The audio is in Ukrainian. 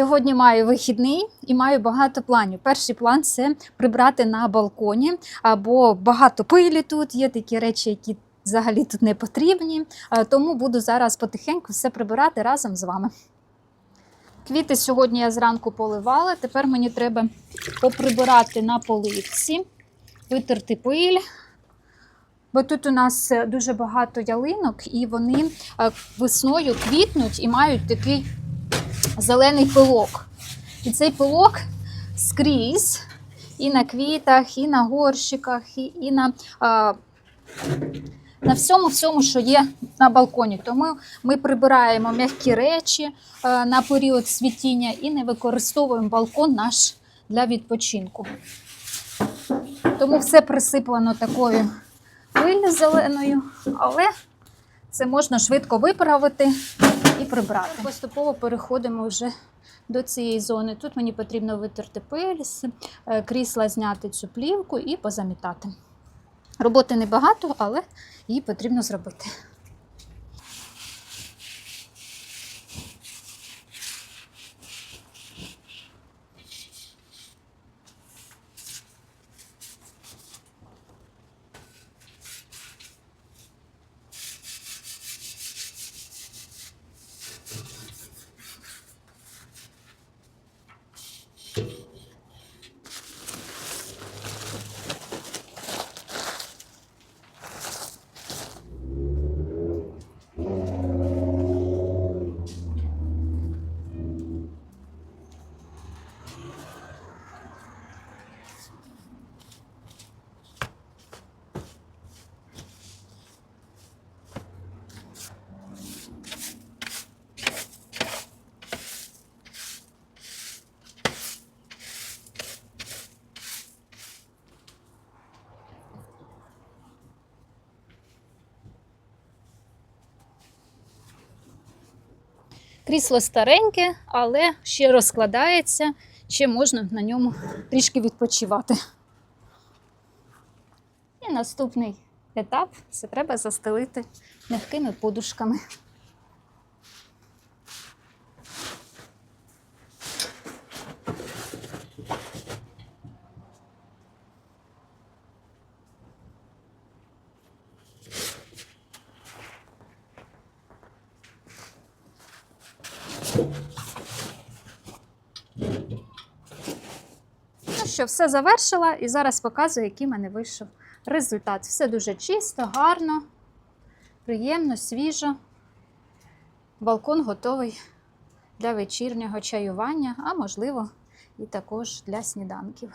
Сьогодні маю вихідний і маю багато планів. Перший план це прибрати на балконі, або багато пилі тут, є такі речі, які взагалі тут не потрібні. Тому буду зараз потихеньку все прибирати разом з вами. Квіти сьогодні я зранку поливала. Тепер мені треба поприбирати на поливці, витерти пиль. Бо тут у нас е, дуже багато ялинок, і вони е, весною квітнуть і мають такий зелений пилок. І цей пилок скрізь і на квітах, і на горщиках, і, і на, а, на всьому, всьому, що є на балконі. Тому ми прибираємо м'які речі а, на період цвітіння і не використовуємо балкон наш для відпочинку. Тому все присиплено такою пилью зеленою, але це можна швидко виправити і прибрати. Поступово переходимо вже до цієї зони. Тут мені потрібно витерти пиль, е, крісла зняти цю плівку і позамітати. Роботи небагато, але її потрібно зробити. Крісло стареньке, але ще розкладається, ще можна на ньому трішки відпочивати. І наступний етап це треба застелити м'якими подушками. Ну що, все завершила і зараз показую, який в мене вийшов результат. Все дуже чисто, гарно, приємно, свіжо. Балкон готовий для вечірнього чаювання, а можливо, і також для сніданків.